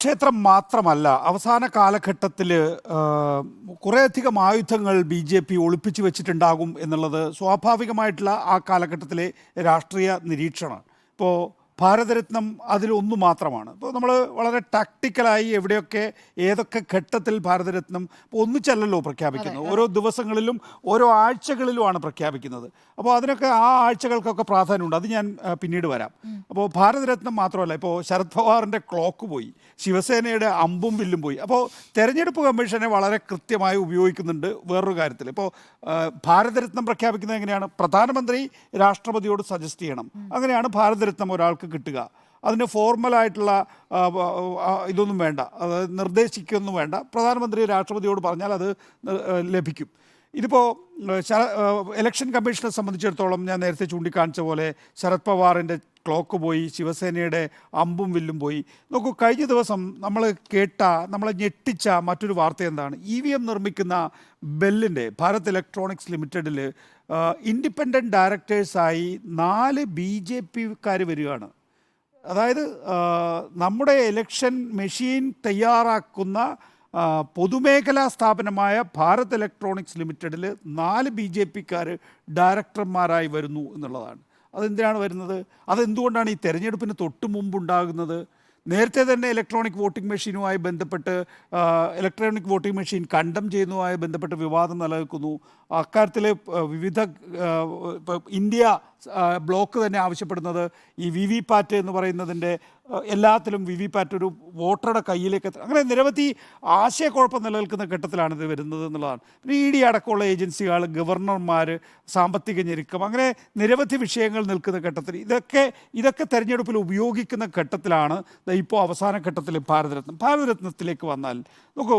ക്ഷേത്രം മാത്രമല്ല അവസാന കാലഘട്ടത്തിൽ കുറേയധികം ആയുധങ്ങൾ ബി ജെ പി ഒളിപ്പിച്ചു വെച്ചിട്ടുണ്ടാകും എന്നുള്ളത് സ്വാഭാവികമായിട്ടുള്ള ആ കാലഘട്ടത്തിലെ രാഷ്ട്രീയ നിരീക്ഷണം ഇപ്പോൾ ഭാരതരത്നം അതിലൊന്നു മാത്രമാണ്. ഇപ്പോൾ നമ്മൾ വളരെ ടാക്ടിക്കലായി എവിടെയൊക്കെ ഏതൊക്കെ ഘട്ടത്തിൽ ഭാരതരത്നം ഇപ്പോൾ ഒന്നിച്ചല്ലല്ലോ പ്രഖ്യാപിക്കുന്നത്. ഓരോ ദിവസങ്ങളിലും ഓരോ ആഴ്ചകളിലുമാണ് പ്രഖ്യാപിക്കുന്നത്. അപ്പോൾ അതിനൊക്കെ ആ ആഴ്ചകൾക്കൊക്കെ പ്രാധാന്യമുണ്ട്. അത് ഞാൻ പിന്നീട് വരാം. അപ്പോൾ ഭാരതരത്നം മാത്രമല്ല ഇപ്പോൾ ശരത് പവാറിന്റെ ക്ലോക്ക് പോയി ശിവസേനയുടെ അമ്പും വില്ലും പോയി. അപ്പോൾ തെരഞ്ഞെടുപ്പ് കമ്മീഷനെ വളരെ കൃത്യമായി ഉപയോഗിക്കുന്നുണ്ട് വേറൊരു കാര്യത്തിൽ. ഇപ്പോൾ ഭാരതരത്നം പ്രഖ്യാപിക്കുന്നത് എങ്ങനെയാണ്? പ്രധാനമന്ത്രി രാഷ്ട്രപതിയോട് സജസ്റ്റ് ചെയ്യണം. അങ്ങനെയാണ് ഭാരതരത്നം ഒരാൾക്ക് കിട്ടുക. അതിന് ഫോർമലായിട്ടുള്ള ഇതൊന്നും വേണ്ട. അതായത് നിർദ്ദേശിക്കൊന്നും വേണ്ട. പ്രധാനമന്ത്രി രാഷ്ട്രപതിയോട് പറഞ്ഞാൽ അത് ലഭിക്കും. ഇതിപ്പോൾ ഇലക്ഷൻ കമ്മീഷനെ സംബന്ധിച്ചിടത്തോളം ഞാൻ നേരത്തെ ചൂണ്ടിക്കാണിച്ച പോലെ ശരത് പവാറിന്റെ ക്ലോക്ക് പോയി ശിവസേനയുടെ അമ്പും വില്ലും പോയി. നോക്കൂ കഴിഞ്ഞ ദിവസം നമ്മൾ കേട്ട നമ്മളെ ഞെട്ടിച്ച മറ്റൊരു വാർത്ത എന്താണ്? ഇ വി എം നിർമ്മിക്കുന്ന ബെല്ലിന്റെ ഭാരത് ഇലക്ട്രോണിക്സ് ലിമിറ്റഡിൽ ഇൻഡിപെൻഡന്റ് ഡയറക്ടേഴ്സായി നാല് ബി ജെ പിക്കാർ വരികയാണ്. അതായത് നമ്മുടെ ഇലക്ഷൻ മെഷീൻ തയ്യാറാക്കുന്ന പൊതുമേഖലാ സ്ഥാപനമായ ഭാരത് ഇലക്ട്രോണിക്സ് ലിമിറ്റഡിൽ നാല് ബി ജെ പിക്കാർ ഡയറക്ടർമാരായി വരുന്നു എന്നുള്ളതാണ്. അതെന്തിനാണ് വരുന്നത്? അതെന്തുകൊണ്ടാണ് ഈ തെരഞ്ഞെടുപ്പിന് തൊട്ട് മുമ്പുണ്ടാകുന്നത് നേരത്തെ തന്നെ ഇലക്ട്രോണിക് വോട്ടിംഗ് മെഷീനുമായി ബന്ധപ്പെട്ട് ഇലക്ട്രോണിക് വോട്ടിംഗ് മെഷീൻ കണ്ടം ചെയ്യുന്നതുമായി ബന്ധപ്പെട്ട് വിവാദം നിലനിൽക്കുന്നു. അക്കാര്യത്തിൽ വിവിധ ഇന്ത്യ ബ്ലോക്ക് തന്നെ ആവശ്യപ്പെടുന്നത് ഈ വി വി പാറ്റ് എന്ന് പറയുന്നതിന്റെ എല്ലാത്തിലും വി വി പാറ്റ് ഒരു വോട്ടറുടെ കയ്യിലേക്ക് എത്തുക അങ്ങനെ നിരവധി ആശയക്കുഴപ്പം നിലനിൽക്കുന്ന ഘട്ടത്തിലാണ് ഇത് വരുന്നത് എന്നുള്ളതാണ്. പിന്നെ ഇ ഡി അടക്കമുള്ള ഏജൻസികൾ ഗവർണർമാർ സാമ്പത്തിക ഞെരുക്കം അങ്ങനെ നിരവധി വിഷയങ്ങൾ നിൽക്കുന്ന ഘട്ടത്തിൽ ഇതൊക്കെ ഇതൊക്കെ തെരഞ്ഞെടുപ്പിൽ ഉപയോഗിക്കുന്ന ഘട്ടത്തിലാണ് ഇപ്പോൾ അവസാന ഘട്ടത്തിൽ ഭാരതരത്നം ഭാരതരത്നത്തിലേക്ക് വന്നാൽ. നോക്കൂ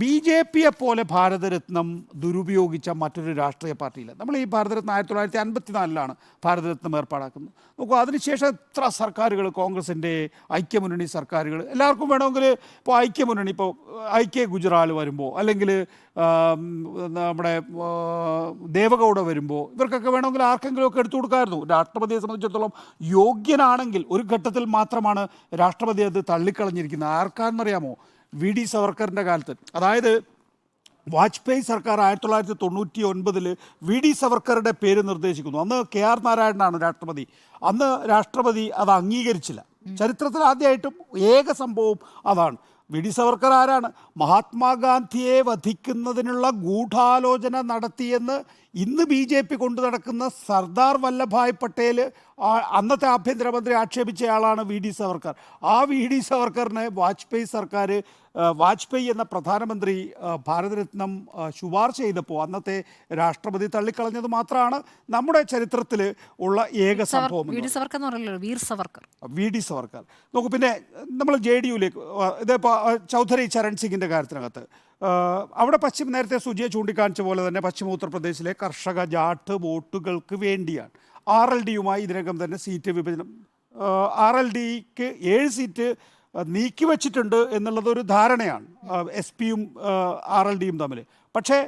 ബി ജെ പിയെ പോലെ ഭാരതരത്നം ദുരുപയോഗിച്ച മറ്റൊരു രാഷ്ട്രീയ പാർട്ടിയില്ല. നമ്മൾ ഈ ഭാരതരത്നം ആയിരത്തി തൊള്ളായിരത്തി അൻപത്തിനാലിലാണ് ഭാരതരത്നം ഏർപ്പാടാക്കുന്നത്. നോക്കൂ അതിനുശേഷം എത്ര സർക്കാരുകൾ കോൺഗ്രസിന്റെ ഐക്യമുന്നണി സർക്കാരുകൾ എല്ലാവർക്കും വേണമെങ്കിൽ ഇപ്പോൾ ഐക്യമുന്നണി ഇപ്പോൾ ഐക്യ ഗുജറാൽ വരുമ്പോൾ അല്ലെങ്കിൽ നമ്മുടെ ദേവഗൗഡ വരുമ്പോൾ ഇവർക്കൊക്കെ വേണമെങ്കിൽ ആർക്കെങ്കിലും ഒക്കെ എടുത്തു കൊടുക്കാമായിരുന്നു. രാഷ്ട്രപതിയെ സംബന്ധിച്ചിടത്തോളം യോഗ്യനാണെങ്കിൽ ഒരു ഘട്ടത്തിൽ മാത്രമാണ് രാഷ്ട്രപതി അത് തള്ളിക്കളഞ്ഞിരിക്കുന്നത്. ആർക്കാണെന്നറിയാമോ? വി ഡി സവർക്കറിന്റെ കാലത്ത്. അതായത് വാജ്പേയി സർക്കാർ ആയിരത്തി തൊള്ളായിരത്തി തൊണ്ണൂറ്റി ഒൻപതിൽ വി ഡി സവർക്കറുടെ പേര് നിർദ്ദേശിക്കുന്നു. അന്ന് കെ ആർ നാരായണനാണ് രാഷ്ട്രപതി. അന്ന് രാഷ്ട്രപതി അത് അംഗീകരിച്ചില്ല. ചരിത്രത്തിൽ ആദ്യമായിട്ടും ഏക സംഭവം അതാണ്. വി ഡി സവർക്കർ ആരാണ്? മഹാത്മാഗാന്ധിയെ വധിക്കുന്നതിനുള്ള ഗൂഢാലോചന നടത്തിയെന്ന് ഇന്ന് ബി ജെ പി കൊണ്ടു നടക്കുന്ന സർദാർ വല്ലഭായ് പട്ടേൽ അന്നത്തെ ആഭ്യന്തരമന്ത്രി ആക്ഷേപിച്ചയാളാണ് വി ഡി സവർക്കർ. ആ വി ഡി സവർക്കറിനെ വാജ്പേയി സർക്കാർ വാജ്പേയി എന്ന പ്രധാനമന്ത്രി ഭാരതരത്നം ശുപാർശ ചെയ്തപ്പോൾ അന്നത്തെ രാഷ്ട്രപതി തള്ളിക്കളഞ്ഞത് മാത്രമാണ് നമ്മുടെ ചരിത്രത്തിൽ ഉള്ള ഏക സംഭവം എന്ന് V D Savarkar Veer V D Savarkar. നോക്കൂ പിന്നെ നമ്മൾ ജെ ഡി യുയിലേക്ക് ഇതിപ്പോൾ ചൗധരി ചരൺ സിംഗിന്റെ കാര്യത്തിനകത്ത് അവിടെ പശ്ചിമ നേരത്തെ സുജിയെ ചൂണ്ടിക്കാണിച്ച പോലെ തന്നെ പശ്ചിമ ഉത്തർപ്രദേശിലെ കർഷക ജാട്ട് വോട്ടുകൾക്ക് വേണ്ടിയാണ്. ആർ എൽ ഡിയുമായി ഇതിനകം തന്നെ സീറ്റ് വിഭജനം. ആർ എൽ ഡിക്ക് ഏഴ് സീറ്റ് നീക്കി വച്ചിട്ടുണ്ട് എന്നുള്ളതൊരു ധാരണയാണ് എസ് പിയും ആർ എൽ ഡിയും തമ്മിൽ. പക്ഷേ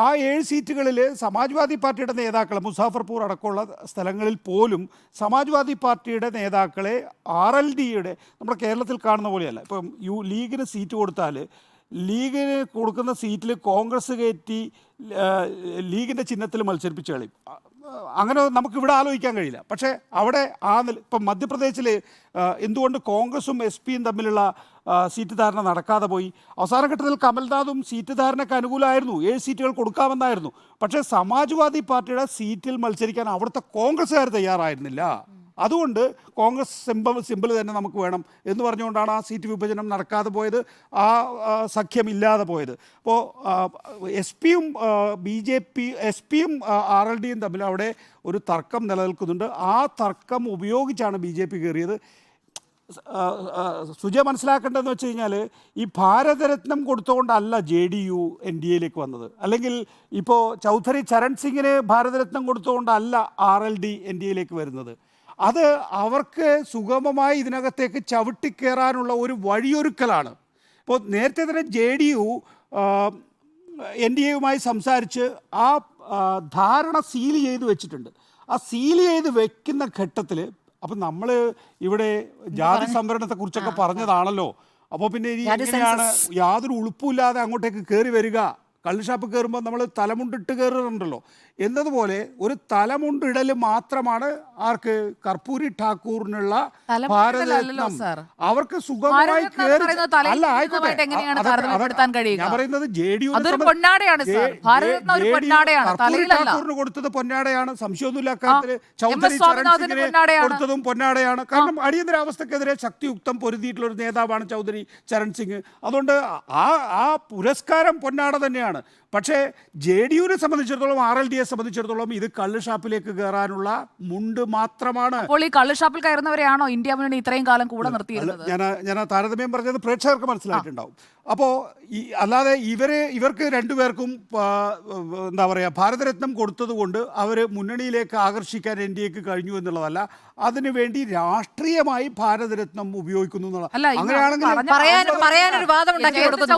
ആ ഏഴ് സീറ്റുകളിൽ സമാജ്വാദി പാർട്ടിയുടെ നേതാക്കൾ മുസാഫർപൂർ അടക്കമുള്ള സ്ഥലങ്ങളിൽ പോലും സമാജ്വാദി പാർട്ടിയുടെ നേതാക്കളെ ആർ എൽ ഡിയുടെ നമ്മുടെ കേരളത്തിൽ കാണുന്ന പോലെയല്ല. ഇപ്പം യു ലീഗിന് സീറ്റ് കൊടുത്താൽ ലീഗിന് കൊടുക്കുന്ന സീറ്റിൽ കോൺഗ്രസ് കയറ്റി ലീഗിന്റെ ചിഹ്നത്തിൽ മത്സരിപ്പിച്ച് കളയും അങ്ങനെ നമുക്ക് ഇവിടെ ആലോചിക്കാൻ കഴിയില്ല. പക്ഷേ അവിടെ ആ നില ഇപ്പം മധ്യപ്രദേശിൽ എന്തുകൊണ്ട് കോൺഗ്രസും എസ് പിയും തമ്മിലുള്ള സീറ്റ് ധാരണ നടക്കാതെ പോയി? അവസാന ഘട്ടത്തിൽ കമൽനാഥും സീറ്റ് ധാരണയ്ക്ക് അനുകൂലമായിരുന്നു. ഏഴ് സീറ്റുകൾ കൊടുക്കാമെന്നായിരുന്നു. പക്ഷേ സമാജ്വാദി പാർട്ടിയുടെ സീറ്റിൽ മത്സരിക്കാൻ അവിടുത്തെ കോൺഗ്രസ്സുകാർ തയ്യാറായിരുന്നില്ല. അതുകൊണ്ട് കോൺഗ്രസ് സിമ്പിൾ സിമ്പിൾ തന്നെ നമുക്ക് വേണം എന്ന് പറഞ്ഞുകൊണ്ടാണ് ആ സീറ്റ് വിഭജനം നടക്കാതെ പോയത് ആ സഖ്യം ഇല്ലാതെ പോയത്. അപ്പോൾ എസ് പിയും ബി ജെ പി എസ് പിയും ആർ എൽ ഡിയും തമ്മിൽ അവിടെ ഒരു തർക്കം നിലനിൽക്കുന്നുണ്ട്. ആ തർക്കം ഉപയോഗിച്ചാണ് ബി ജെ പി കയറിയത്. സുജയ മനസ്സിലാക്കേണ്ടതെന്ന് വെച്ച് കഴിഞ്ഞാൽ ഈ ഭാരതരത്നം കൊടുത്തുകൊണ്ടല്ല J D U N D എയിലേക്ക് വന്നത്. അല്ലെങ്കിൽ ഇപ്പോൾ ചൗധരി ചരൺ സിംഗിന് ഭാരതരത്നം കൊടുത്തുകൊണ്ടല്ല R L D N D എയിലേക്ക് വരുന്നത്. അത് അവർക്ക് സുഗമമായി ഇതിനകത്തേക്ക് ചവിട്ടിക്കയറാനുള്ള ഒരു വഴിയൊരുക്കലാണ്. ഇപ്പോൾ നേരത്തെ തന്നെ J D U N D എയുമായി സംസാരിച്ച് ആ ധാരണ സീൽ ചെയ്ത് വെച്ചിട്ടുണ്ട്. ആ സീൽ ചെയ്ത് വെക്കുന്ന ഘട്ടത്തിൽ അപ്പം നമ്മൾ ഇവിടെ ജാതി സംവരണത്തെക്കുറിച്ചൊക്കെ പറഞ്ഞതാണല്ലോ. അപ്പോൾ പിന്നെ ഇനി എങ്ങനെയാണ് യാതൊരു ഉളുപ്പുമില്ലാതെ അങ്ങോട്ടേക്ക് കയറി വരിക? കള്ളുഷാപ്പ് കയറുമ്പോൾ നമ്മൾ തലമുണ്ടിട്ട് കയറുന്നുണ്ടല്ലോ. എന്നതുപോലെ ഒരു തലമുണ്ടിടൽ മാത്രമാണ് ആർക്ക് കർപ്പൂരി ഠാക്കൂറിനുള്ള ഭാരതരത്നം. അവർക്ക് സുഖമായി കയറി അല്ല ആയിക്കോട്ടെ? ഞാൻ പറയുന്നത് ജെ ഡി. ഠാക്കൂറിന് കൊടുത്തത് പൊന്നാടയാണ്. സംശയമൊന്നുമില്ല എസ് ചൗധരി കൊടുത്തതും പൊന്നാടയാണ്. കാരണം അടിയന്തരാവസ്ഥക്കെതിരെ ശക്തിയുക്തം പൊരുതിയിട്ടുള്ള ഒരു നേതാവാണ് ചൗധരി ചരൺ സിംഗ് അതുകൊണ്ട് ആ ആ പുരസ്കാരം പൊന്നാട തന്നെയാണ്. ആണ് പക്ഷേ ജെ ഡി യുവിനെ സംബന്ധിച്ചിടത്തോളം ആർ എൽ ഡിയെ സംബന്ധിച്ചിടത്തോളം ഇത് കള്ളുഷാപ്പിലേക്ക് കയറാനുള്ള മുണ്ട് മാത്രമാണ്. അപ്പോൾ ഈ കള്ളുഷാപ്പിൽ കയറുന്നവരെയാണോ ഇന്ത്യ മുന്നണി ഇത്രയും കാലം കൂടെ നിർത്തിയിരുന്നത്? ഞാൻ ഞാൻ താരതമ്യം പറഞ്ഞത് പ്രേക്ഷകർക്ക് മനസ്സിലായിട്ടുണ്ടാവും. അപ്പോൾ ഈ അല്ലാതെ ഇവരെ ഇവർക്ക് രണ്ടുപേർക്കും എന്താ പറയുക ഭാരതരത്നം കൊടുത്തതുകൊണ്ട് അവർ മുന്നണിയിലേക്ക് ആകർഷിക്കാൻ എൻ ഡി എക്ക് കഴിഞ്ഞു എന്നുള്ളതല്ല അതിനുവേണ്ടി രാഷ്ട്രീയമായി ഭാരതരത്നം ഉപയോഗിക്കുന്നു എന്നുള്ളത് അങ്ങനെയാണെങ്കിൽ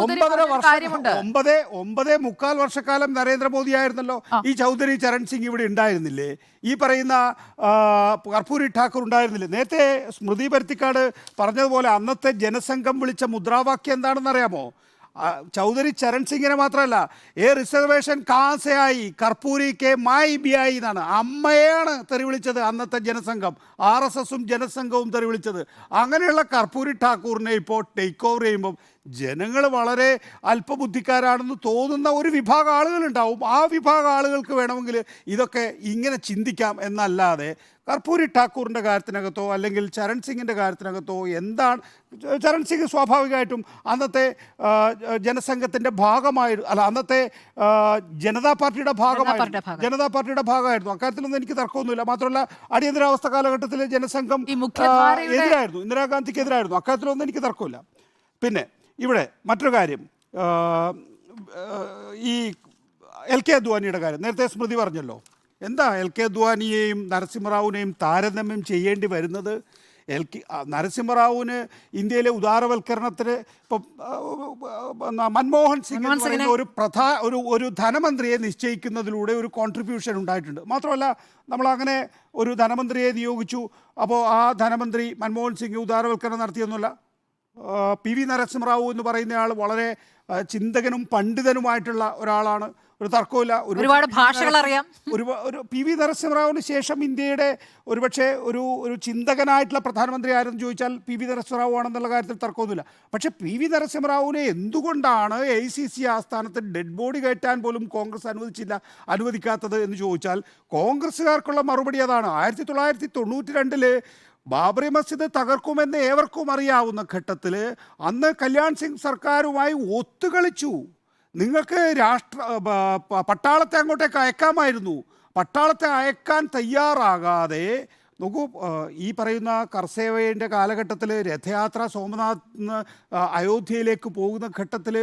ഒമ്പതര വർഷം. ഒമ്പത് ഒമ്പതേ മുക്കാൽ വർഷക്കാലം നരേന്ദ്രമോദി ആയിരുന്നല്ലോ ഈ ചൗധരി ചരൺ സിംഗ് ഇവിടെ ഉണ്ടായിരുന്നില്ലേ? ഈ പറയുന്ന കർപ്പൂരി ഠാക്കൂർ ഉണ്ടായിരുന്നില്ലേ? നേരത്തെ സ്മൃതി പരുത്തിക്കാട് പറഞ്ഞതുപോലെ അന്നത്തെ ജനസംഘം വിളിച്ച മുദ്രാവാക്യം എന്താണെന്ന് അറിയാമോ? ചൗധരി ചരൺ സിംഗിനെ മാത്രമല്ല ഏ റിസർവേഷൻ കാസയായി കർപ്പൂരി കെ മായി ആയി എന്നാണ്. അമ്മയാണ് തെറി വിളിച്ചത് അന്നത്തെ ജനസംഘം. ആർ എസ് എസും ജനസംഘവും തെറി വിളിച്ചത്. അങ്ങനെയുള്ള കർപ്പൂരി ഠാക്കൂറിനെ ഇപ്പോൾ ടേക്ക് ഓവർ ചെയ്യുമ്പം ജനങ്ങൾ വളരെ അല്പബുദ്ധിക്കാരാണെന്ന് തോന്നുന്ന ഒരു വിഭാഗം ആളുകളുണ്ടാവും. ആ വിഭാഗം ആളുകൾക്ക് വേണമെങ്കിൽ ഇതൊക്കെ ഇങ്ങനെ ചിന്തിക്കാം എന്നല്ലാതെ കർപ്പൂരി ഠാക്കൂറിന്റെ കാര്യത്തിനകത്തോ അല്ലെങ്കിൽ ചരൺ സിംഗിന്റെ കാര്യത്തിനകത്തോ എന്താണ് ചരൺ സിംഗ് സ്വാഭാവികമായിട്ടും അന്നത്തെ ജനസംഘത്തിന്റെ ഭാഗമായി അല്ല അന്നത്തെ ജനതാ പാർട്ടിയുടെ ഭാഗമായി ജനതാ പാർട്ടിയുടെ ഭാഗമായിരുന്നു. അക്കാര്യത്തിലൊന്നും എനിക്ക് തർക്കമൊന്നുമില്ല. മാത്രമല്ല അടിയന്തരാവസ്ഥ കാലഘട്ടത്തിലെ ജനസംഘം എതിരായിരുന്നു ഇന്ദിരാഗാന്ധിക്ക് എതിരായിരുന്നു. അക്കാര്യത്തിലൊന്നും എനിക്ക് തർക്കമില്ല. പിന്നെ ഇവിടെ മറ്റൊരു കാര്യം ഈ എൽ കെ അദ്വാനിയുടെ കാര്യം. നേരത്തെ സ്മൃതി പറഞ്ഞല്ലോ. എന്താ എൽ കെ അദ്വാനിയെയും നരസിംഹറാവുവിനെയും താരതമ്യം ചെയ്യേണ്ടി വരുന്നത്? എൽ കെ നരസിംഹറാവുവിന് ഇന്ത്യയിലെ ഉദാരവൽക്കരണത്തിന് ഇപ്പം മൻമോഹൻ സിംഗ് ഒരു പ്രധാ ഒരു ഒരു ധനമന്ത്രിയെ നിശ്ചയിക്കുന്നതിലൂടെ ഒരു കോൺട്രിബ്യൂഷൻ ഉണ്ടായിട്ടുണ്ട്. മാത്രമല്ല നമ്മൾ അങ്ങനെ ഒരു ധനമന്ത്രിയെ നിയോഗിച്ചു. അപ്പോൾ ആ ധനമന്ത്രി മൻമോഹൻ സിംഗ് ഉദാരവൽക്കരണം നടത്തിയൊന്നുമില്ല. പി വി നരസിംഹറാവു എന്ന് പറയുന്നയാൾ വളരെ ചിന്തകനും പണ്ഡിതനുമായിട്ടുള്ള ഒരാളാണ്. ഒരു തർക്കമില്ല ഒരുപാട് ഭാഷകൾ അറിയാം. ഒരു ഒരു പി വി നരസിംഹറാവുവിന് ശേഷം ഇന്ത്യയുടെ ഒരുപക്ഷെ ഒരു ഒരു ചിന്തകനായിട്ടുള്ള പ്രധാനമന്ത്രി ആരെന്ന് ചോദിച്ചാൽ പി വി നരസിംഹറാവു ആണെന്നുള്ള കാര്യത്തിൽ തർക്കമൊന്നുമില്ല. പക്ഷേ പി വി നരസിംഹറാവുവിനെ എന്തുകൊണ്ടാണ് എ സി സി ആസ്ഥാനത്ത് ഡെഡ് ബോഡി കയറ്റാൻ പോലും കോൺഗ്രസ് അനുവദിച്ചില്ല അനുവദിക്കാത്തത് എന്ന് ചോദിച്ചാൽ കോൺഗ്രസ്സുകാർക്കുള്ള മറുപടി അതാണ്. ആയിരത്തി തൊള്ളായിരത്തി തൊണ്ണൂറ്റി രണ്ടിൽ ബാബറി മസ്ജിദ് തകർക്കുമെന്ന് ഏവർക്കും അറിയാവുന്ന ഘട്ടത്തിൽ അന്ന് കല്യാൺ സിംഗ് സർക്കാരുമായി ഒത്തുകളിച്ചു. നിങ്ങൾക്ക് രാഷ്ട്ര പട്ടാളത്തെ അങ്ങോട്ടേക്ക് അയക്കാമായിരുന്നു. പട്ടാളത്തെ അയക്കാൻ തയ്യാറാകാതെ നോക്കൂ ഈ പറയുന്ന കർസേവയുടെ കാലഘട്ടത്തിൽ രഥയാത്ര സോമനാഥ് അയോധ്യയിലേക്ക് പോകുന്ന ഘട്ടത്തിൽ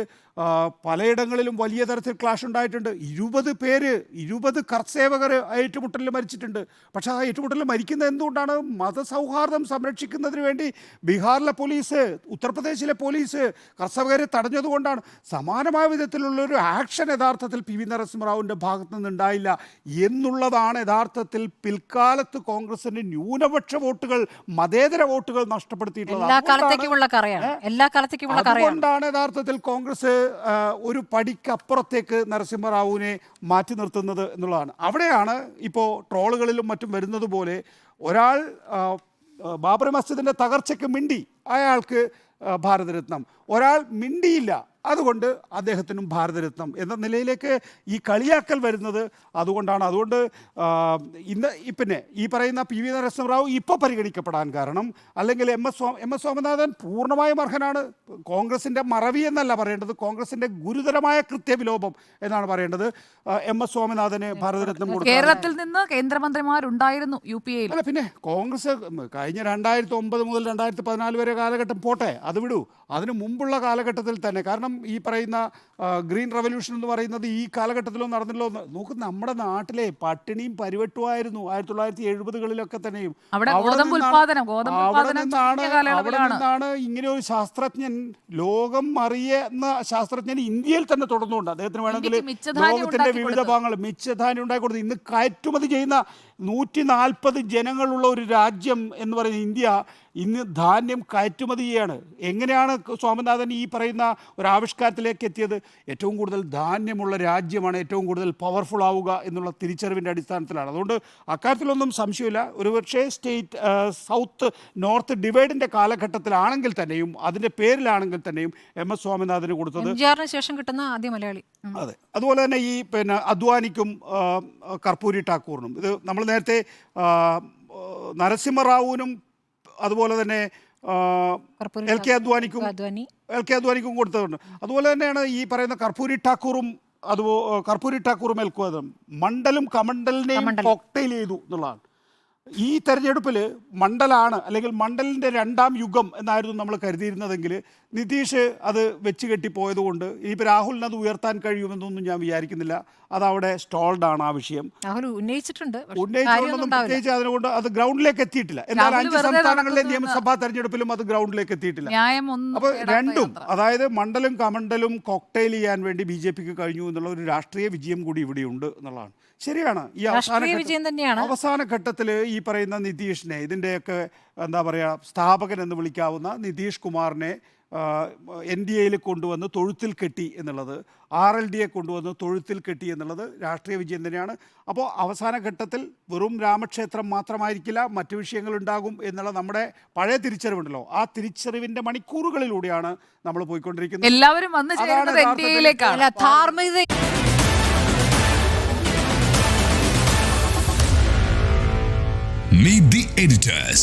പലയിടങ്ങളിലും വലിയ തരത്തിൽ ക്ലാഷ് ഉണ്ടായിട്ടുണ്ട്. ഇരുപത് പേര് ഇരുപത് കർസേവകർ ഏറ്റുമുട്ടലിൽ മരിച്ചിട്ടുണ്ട്. പക്ഷേ ആ ഏറ്റുമുട്ടലിൽ മരിക്കുന്നത് എന്തുകൊണ്ടാണ്? മതസൗഹാർദ്ദം സംരക്ഷിക്കുന്നതിന് വേണ്ടി ബീഹാറിലെ പോലീസ് ഉത്തർപ്രദേശിലെ പോലീസ് കർഷകരെ തടഞ്ഞതുകൊണ്ടാണ് സമാനമായ വിധത്തിലുള്ളൊരു ആക്ഷൻ യഥാർത്ഥത്തിൽ പി വി നരസിംഹറാവുവിന്റെ ഭാഗത്തു നിന്നുണ്ടായില്ല എന്നുള്ളതാണ് യഥാർത്ഥത്തിൽ പിൽക്കാലത്ത് കോൺഗ്രസിന്റെ ന്യൂനപക്ഷ വോട്ടുകൾ മതേതര വോട്ടുകൾ നഷ്ടപ്പെടുത്തിയിട്ടുള്ളത്. എല്ലാ അതുകൊണ്ടാണ് കാലത്തേക്കുമുള്ള കറയാണ്. യഥാർത്ഥത്തിൽ കോൺഗ്രസ് ഒരു പടിക്കപ്പുറത്തേക്ക് നരസിംഹറാവുവിനെ മാറ്റി നിർത്തുന്നത് എന്നുള്ളതാണ്. അവിടെയാണ് ഇപ്പോൾ ട്രോളുകളിലും മറ്റും വരുന്നത് പോലെ ഒരാൾ ബാബറി മസ്ജിദിന്റെ തകർച്ചയ്ക്ക് മിണ്ടി അയാൾക്ക് ഭാരതരത്നം. ഒരാൾ മിണ്ടിയില്ല. അതുകൊണ്ട് അദ്ദേഹത്തിനും ഭാരതരത്നം എന്ന നിലയിലേക്ക് ഈ കളിയാക്കൽ വരുന്നത് അതുകൊണ്ടാണ്. അതുകൊണ്ട് ഇന്ന് പിന്നെ ഈ പറയുന്ന പി വി നരസിംഹറാവു ഇപ്പോൾ പരിഗണിക്കപ്പെടാൻ കാരണം അല്ലെങ്കിൽ എം എസ് സ്വാ എം എസ് സ്വാമിനാഥൻ പൂർണമായും അർഹനാണ്. കോൺഗ്രസിന്റെ മറവി എന്നല്ല പറയേണ്ടത്. കോൺഗ്രസിന്റെ ഗുരുതരമായ കൃത്യവിലോപം എന്നാണ് പറയേണ്ടത്. എം എസ് സ്വാമിനാഥന് ഭാരതരത്നം കേരളത്തിൽ നിന്ന് കേന്ദ്രമന്ത്രിമാരുണ്ടായിരുന്നു യു പി എയിൽ. അല്ല പിന്നെ കോൺഗ്രസ് കഴിഞ്ഞ രണ്ടായിരത്തി ഒമ്പത് മുതൽ രണ്ടായിരത്തി പതിനാല് വരെ കാലഘട്ടം പോട്ടെ അത് വിടൂ. അതിനു മുമ്പുള്ള കാലഘട്ടത്തിൽ തന്നെ. കാരണം ഈ പറയുന്ന ഗ്രീൻ റവല്യൂഷൻ എന്ന് പറയുന്നത് ഈ കാലഘട്ടത്തിലോ നടന്നില്ലോ എന്ന് നോക്ക് നമ്മുടെ നാട്ടിലെ പട്ടിണിയും പരിവട്ടുമായിരുന്നു ആയിരത്തി തൊള്ളായിരത്തി എഴുപതുകളിലൊക്കെ തന്നെയും അവിടെ നിന്നാണ്- അവിടെ നിന്നാണ് ഇങ്ങനെ ഒരു ശാസ്ത്രജ്ഞൻ ലോകം അറിയുന്ന ശാസ്ത്രജ്ഞൻ ഇന്ത്യയിൽ തന്നെ തുടർന്നുകൊണ്ട് അദ്ദേഹത്തിന് വേണമെങ്കിൽ ലോകത്തിന്റെ വിവിധ ഭാഗങ്ങൾ മിച്ചധാന്യം ഉണ്ടാക്കി കൊടുത്തു ഇന്ന് കയറ്റുമതി ചെയ്യുന്ന നൂറ്റി നാൽപ്പത് ജനങ്ങളുള്ള ഒരു രാജ്യം എന്ന് പറയുന്ന ഇന്ത്യ ഇന്ന് ധാന്യം കയറ്റുമതി ചെയ്യാണ് എങ്ങനെയാണ് സ്വാമിനാഥൻ ഈ പറയുന്ന ഒരു ആവിഷ്കാരത്തിലേക്ക് എത്തിയത്? ഏറ്റവും കൂടുതൽ ധാന്യമുള്ള രാജ്യമാണ് ഏറ്റവും കൂടുതൽ പവർഫുൾ ആവുക എന്നുള്ള തിരിച്ചറിവിന്റെ അടിസ്ഥാനത്തിലാണ്. അതുകൊണ്ട് അക്കാര്യത്തിലൊന്നും സംശയമില്ല. ഒരുപക്ഷേ സ്റ്റേറ്റ് സൗത്ത് നോർത്ത് ഡിവൈഡിന്റെ കാലഘട്ടത്തിലാണെങ്കിൽ തന്നെയും അതിന്റെ പേരിലാണെങ്കിൽ തന്നെയും എം എസ് സ്വാമിനാഥന് കൊടുത്തത് ശേഷം കിട്ടുന്ന ആദ്യ മലയാളി. അതെ. അതുപോലെ തന്നെ ഈ പിന്നെ അദ്വാനിക്കും കർപ്പൂരി ഠാക്കൂറിനും. ഇത് നമ്മൾ നേരത്തെ നരസിംഹറാവുവിനും അതുപോലെ തന്നെ എൽ കെ അദ്വാനിക്കും അദ്വാനി. എൽ കെ അദ്വാനിക്കും കൊടുത്തതുണ്ട് അതുപോലെ തന്നെയാണ് ഈ പറയുന്ന കർപ്പൂരി ഠാക്കൂറും അതുപോലെ കർപ്പൂരി ഠാക്കൂറും എൽ മണ്ഡലും കമണ്ടലിനെയും കോക്ടെയിൽ ചെയ്തു എന്നുള്ളതാണ്. ഈ തെരഞ്ഞെടുപ്പിൽ മണ്ഡലാണ് അല്ലെങ്കിൽ മണ്ഡലിന്റെ രണ്ടാം യുഗം എന്നായിരുന്നു നമ്മൾ കരുതിയിരുന്നതെങ്കിൽ നിതീഷ് അത് വെച്ച് കെട്ടിപ്പോയതുകൊണ്ട് ഇനിയിപ്പോൾ രാഹുലിന് അത് ഉയർത്താൻ കഴിയുമെന്നൊന്നും ഞാൻ വിചാരിക്കുന്നില്ല. അതവിടെ സ്റ്റോൾഡ് ആണ് ആ വിഷയം. രാഹുൽ ഉന്നയിച്ചിട്ടുണ്ട് ഉന്നയിച്ചുകൊണ്ടൊന്നും പ്രത്യേകിച്ച് അതിനുകൊണ്ട് അത് ഗ്രൗണ്ടിലേക്ക് എത്തിയിട്ടില്ല. എന്നാൽ അഞ്ച് സംസ്ഥാനങ്ങളിലെ നിയമസഭാ തെരഞ്ഞെടുപ്പിലും അത് ഗ്രൗണ്ടിലേക്ക് എത്തിയിട്ടില്ല. അപ്പോൾ രണ്ടും അതായത് മണ്ഡലും കമണ്ടലും കോക്ടെയിൽ ചെയ്യാൻ വേണ്ടി ബി ജെ പിക്ക് കഴിഞ്ഞു എന്നുള്ള ഒരു രാഷ്ട്രീയ വിജയം കൂടി ഇവിടെയുണ്ട് എന്നുള്ളതാണ്. ശരിയാണ്. ഈ അവസാന. അവസാന ഘട്ടത്തിൽ ഈ പറയുന്ന നിതീഷിനെ ഇതിന്റെയൊക്കെ എന്താ പറയുക സ്ഥാപകൻ എന്ന് വിളിക്കാവുന്ന നിതീഷ് കുമാറിനെ എൻ ഡി എയിൽ കൊണ്ടുവന്ന് തൊഴുത്തിൽ കെട്ടി എന്നുള്ളത് ആർ എൽ ഡിയെ കൊണ്ടുവന്ന് തൊഴുത്തിൽ കെട്ടി എന്നുള്ളത് രാഷ്ട്രീയ വിജയം തന്നെയാണ്. അപ്പോൾ അവസാന ഘട്ടത്തിൽ വെറും രാമക്ഷേത്രം മാത്രമായിരിക്കില്ല മറ്റു വിഷയങ്ങളുണ്ടാകും എന്നുള്ള നമ്മുടെ പഴയ തിരിച്ചറിവുണ്ടല്ലോ. ആ തിരിച്ചറിവിന്റെ മണിക്കൂറുകളിലൂടെയാണ് നമ്മൾ പോയിക്കൊണ്ടിരിക്കുന്നത്. എല്ലാവരും വന്ന് ചേരുന്നത് എൻ ഡി യഥാർത്ഥത്തിൽ എയിലേക്കാണ് ധാർമ്മികത Meet the editors.